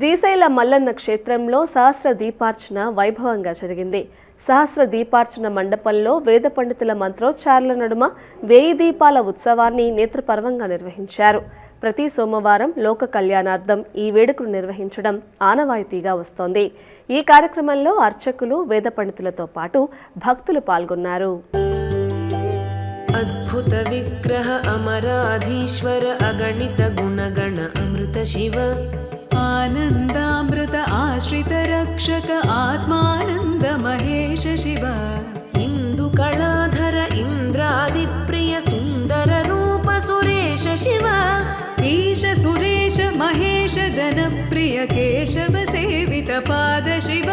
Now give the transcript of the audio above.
శ్రీశైల మల్లన్న క్షేత్రంలో సహస్ర దీపార్చన వైభవంగా జరిగింది. సహస్ర దీపార్చన మండపంలో వేద పండితుల మంత్రోచ్చారుల నడుమ వేయి దీపాల ఉత్సవాన్ని నేత్రపర్వంగా నిర్వహించారు. ప్రతి సోమవారం లోక కళ్యాణార్థం ఈ వేడుకను నిర్వహించడం ఆనవాయితీగా వస్తోంది. ఈ కార్యక్రమంలో అర్చకులు వేద పండితులతో పాటు భక్తులు పాల్గొన్నారు. అద్భుత విగ్రహ అమరాధీశ్వర అగణిత గుణగణ అమృత శివ आनन्दामृत आश्रित रक्षक आत्मानन्द महेश शिव इन्दुकलाधर इन्द्रादिप्रिय सुन्दर रूप सुरेश शिव ईश सुरेश महेश जनप्रिय केशव सेवित पाद शिव